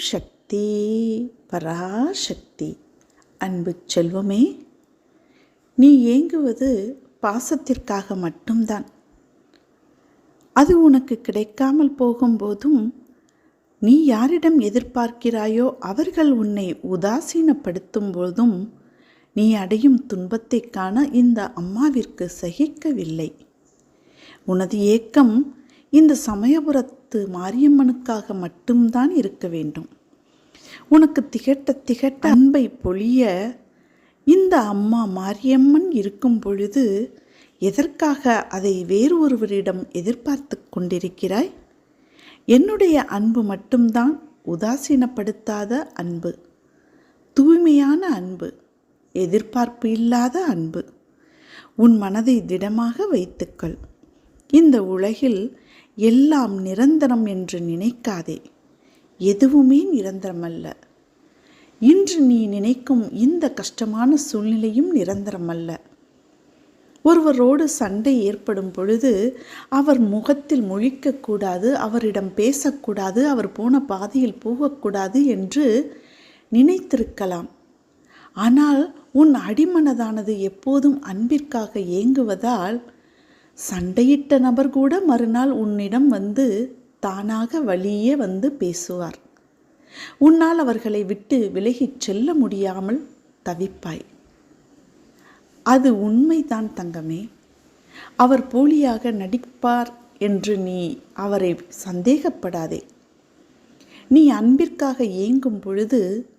சக்தி பராசக்தி. அன்பு செல்வமே நீ ஏங்குவது பாசத்திற்காக மட்டும்தான். அது உனக்கு கிடைக்காமல் போகும்போதும் நீ யாரிடம் எதிர்பார்க்கிறாயோ அவர்கள் உன்னை உதாசீனப்படுத்தும் போதும் நீ அடையும் துன்பத்தைக் காண இந்த அம்மாவிற்கு சகிக்கவில்லை. உனது ஏக்கம் இந்த சமயபுரத்து மாரியம்மனுக்காக மட்டும்தான் இருக்க வேண்டும். உனக்கு திகட்ட திகட்ட அன்பை பொழிய இந்த அம்மா மாரியம்மன் இருக்கும் பொழுது எதற்காக அதை வேறு ஒருவரிடம் எதிர்பார்த்து கொண்டிருக்கிறாய்? என்னுடைய அன்பு மட்டும்தான் உதாசீனப்படுத்தாத அன்பு. தூய்மையான அன்பு. எதிர்பார்ப்பு இல்லாத அன்பு. உன் மனதை திடமாக வைத்துக்கள். இந்த உலகில் எல்லாம் நிரந்தரம் என்று நினைக்காதே. எதுவுமே நிரந்தரமல்ல. இன்று நீ நினைக்கும் இந்த கஷ்டமான சூழ்நிலையும் நிரந்தரமல்ல. ஒருவரோடு சண்டை ஏற்படும் பொழுது அவர் முகத்தில் முழிக்கக்கூடாது அவரிடம் பேசக்கூடாது அவர் போன பாதையில் போகக்கூடாது என்று நினைத்திருக்கலாம். ஆனால் உன் அடிமனதானது எப்போதும் அன்பிற்காக ஏங்குவதால் சண்டையிட்ட நபர் கூட மறுநாள் உன்னிடம் வந்து தானாக வழியே வந்து பேசுவார். உன்னால் அவர்களை விட்டு விலகிச் செல்ல முடியாமல் தவிப்பாய். அது உண்மைதான் தங்கமே. அவர் போலியாக நடிப்பார் என்று நீ அவரை சந்தேகப்படாதே. நீ அன்பிற்காக ஏங்கும் பொழுது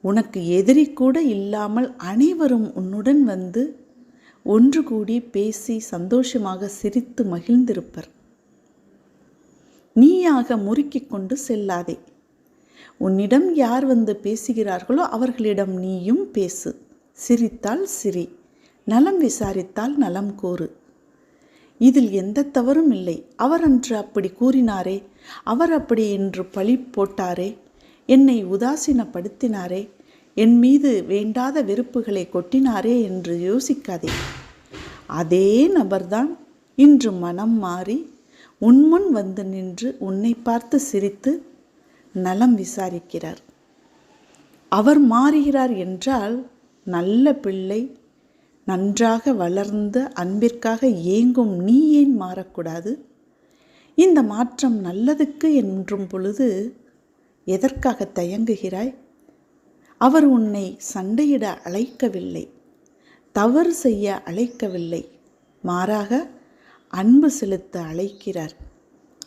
உனக்கு எதிரி கூட இல்லாமல் அனைவரும் உன்னுடன் வந்து ஒன்று கூடி பேசி சந்தோஷமாக சிரித்து மகிழ்ந்திருப்பர். நீயாக முறுக்கிக் கொண்டு செல்லாதே. உன்னிடம் யார் வந்து பேசுகிறார்களோ அவர்களிடம் நீயும் பேசு. சிரித்தால் சிரி நலம் விசாரித்தால் நலம் கூறு. இதில் எந்த தவறும் இல்லை. அவர் அன்று அப்படி கூறினாரே அவர் அப்படி என்று பழி போட்டாரே என்னை உதாசீனப்படுத்தினாரே என் மீது வேண்டாத வெறுப்புகளை கொட்டினாரே என்று யோசிக்காதே. அதே நபர்தான் இன்று மனம் மாறி உன்முன் வந்து நின்று உன்னை பார்த்து சிரித்து நலம் விசாரிக்கிறார். அவர் மாறுகிறார் என்றால் நல்ல பிள்ளை நன்றாக வளர்ந்த அன்பிற்காக ஏங்கும் நீ ஏன் மாறக்கூடாது? இந்த மாற்றம் நல்லதுக்கு என்றும் பொழுது எதற்காக தயங்குகிறாய்? அவர் உன்னை சண்டையிட அழைக்கவில்லை. தவறு செய்ய அழைக்கவில்லை. மாறாக அன்பு செலுத்த அழைக்கிறார்.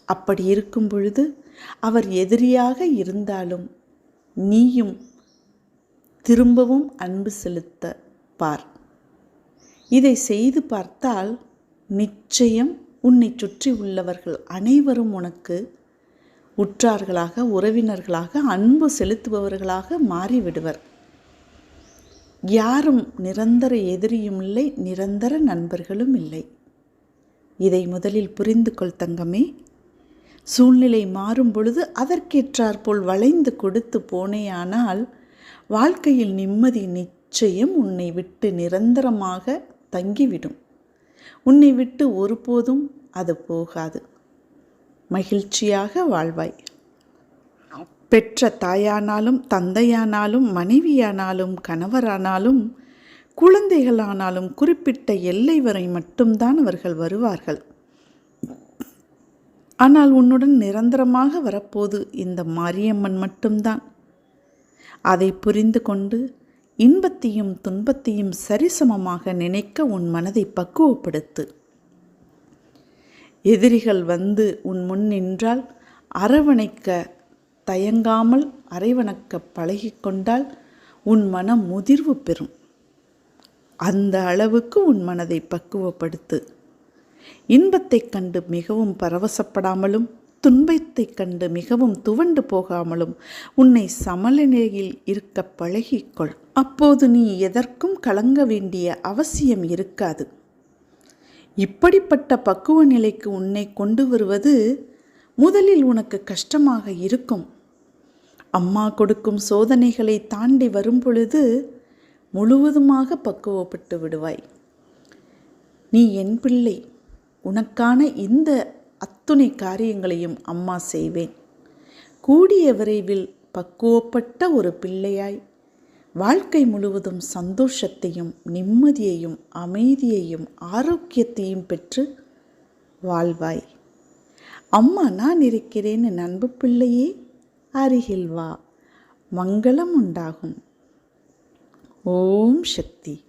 அப்படி இருக்கும் பொழுது அவர் எதிரியாக இருந்தாலும் நீயும் திரும்பவும் அன்பு செலுத்த பார். இதை செய்து பார்த்தால் நிச்சயம் உன்னை சுற்றி உள்ளவர்கள் அனைவரும் உனக்கு உற்றார்களாக உறவினர்களாக அன்பு செலுத்துபவர்களாக மாறிவிடுவர். யாரும் நிரந்தர எதிரியும் இல்லை நிரந்தர நண்பர்களும் இல்லை. இதை முதலில் புரிந்து கொள் தங்கமே. சூழ்நிலை மாறும் பொழுது அதற்கேற்றாற்போல் வளைந்து கொடுத்து போனேயானால் வாழ்க்கையில் நிம்மதி நிச்சயம் உன்னை விட்டு நிரந்தரமாக தங்கிவிடும். உன்னை விட்டு ஒருபோதும் அது போகாது. மகிழ்ச்சியாக வாழ்வாய். பெற்ற தாயானாலும் தந்தையானாலும் மனைவியானாலும் கணவரானாலும் குழந்தைகளானாலும் குறிப்பிட்ட எல்லை வரை மட்டும்தான் அவர்கள் வருவார்கள். ஆனால் உன்னுடன் நிரந்தரமாக வரப்போது இந்த மாரியம்மன் மட்டும்தான். அதை புரிந்து கொண்டு இன்பத்தையும் துன்பத்தையும் சரிசமமாக நினைக்க உன் மனதை பக்குவப்படுத்து. எதிரிகள் வந்து உன் முன் நின்றால் அரவணைக்க தயங்காமல் அரைவணக்க பழகிக்கொண்டால் உன் மனம் முதிர்வு பெறும். அந்த அளவுக்கு உன் மனதை பக்குவப்படுத்து. இன்பத்தைக் கண்டு மிகவும் பரவசப்படாமலும் துன்பத்தைக் கண்டு மிகவும் துவண்டு போகாமலும் உன்னை சமநிலையில் இருக்க பழகிக்கொள். அப்போது நீ எதற்கும் கலங்க வேண்டிய அவசியம் இருக்காது. இப்படிப்பட்ட பக்குவ நிலைக்கு உன்னை கொண்டு வருவது முதலில் உனக்கு கஷ்டமாக இருக்கும். அம்மா கொடுக்கும் சோதனைகளை தாண்டி வரும் பொழுது முழுவதுமாக பக்குவப்பட்டு விடுவாய். நீ என் பிள்ளை உனக்கான இந்த அத்துணை காரியங்களையும் அம்மா செய்வேன். கூடிய விரைவில் பக்குவப்பட்ட ஒரு பிள்ளையாய் வாழ்க்கை முழுவதும் சந்தோஷத்தையும் நிம்மதியையும் அமைதியையும் ஆரோக்கியத்தையும் பெற்று வாழ்வாய். அம்மா நான் இருக்கிறேன்னு நண்பு பிள்ளையே. அருகில் வா. மங்களம் உண்டாகும். ஓம் சக்தி.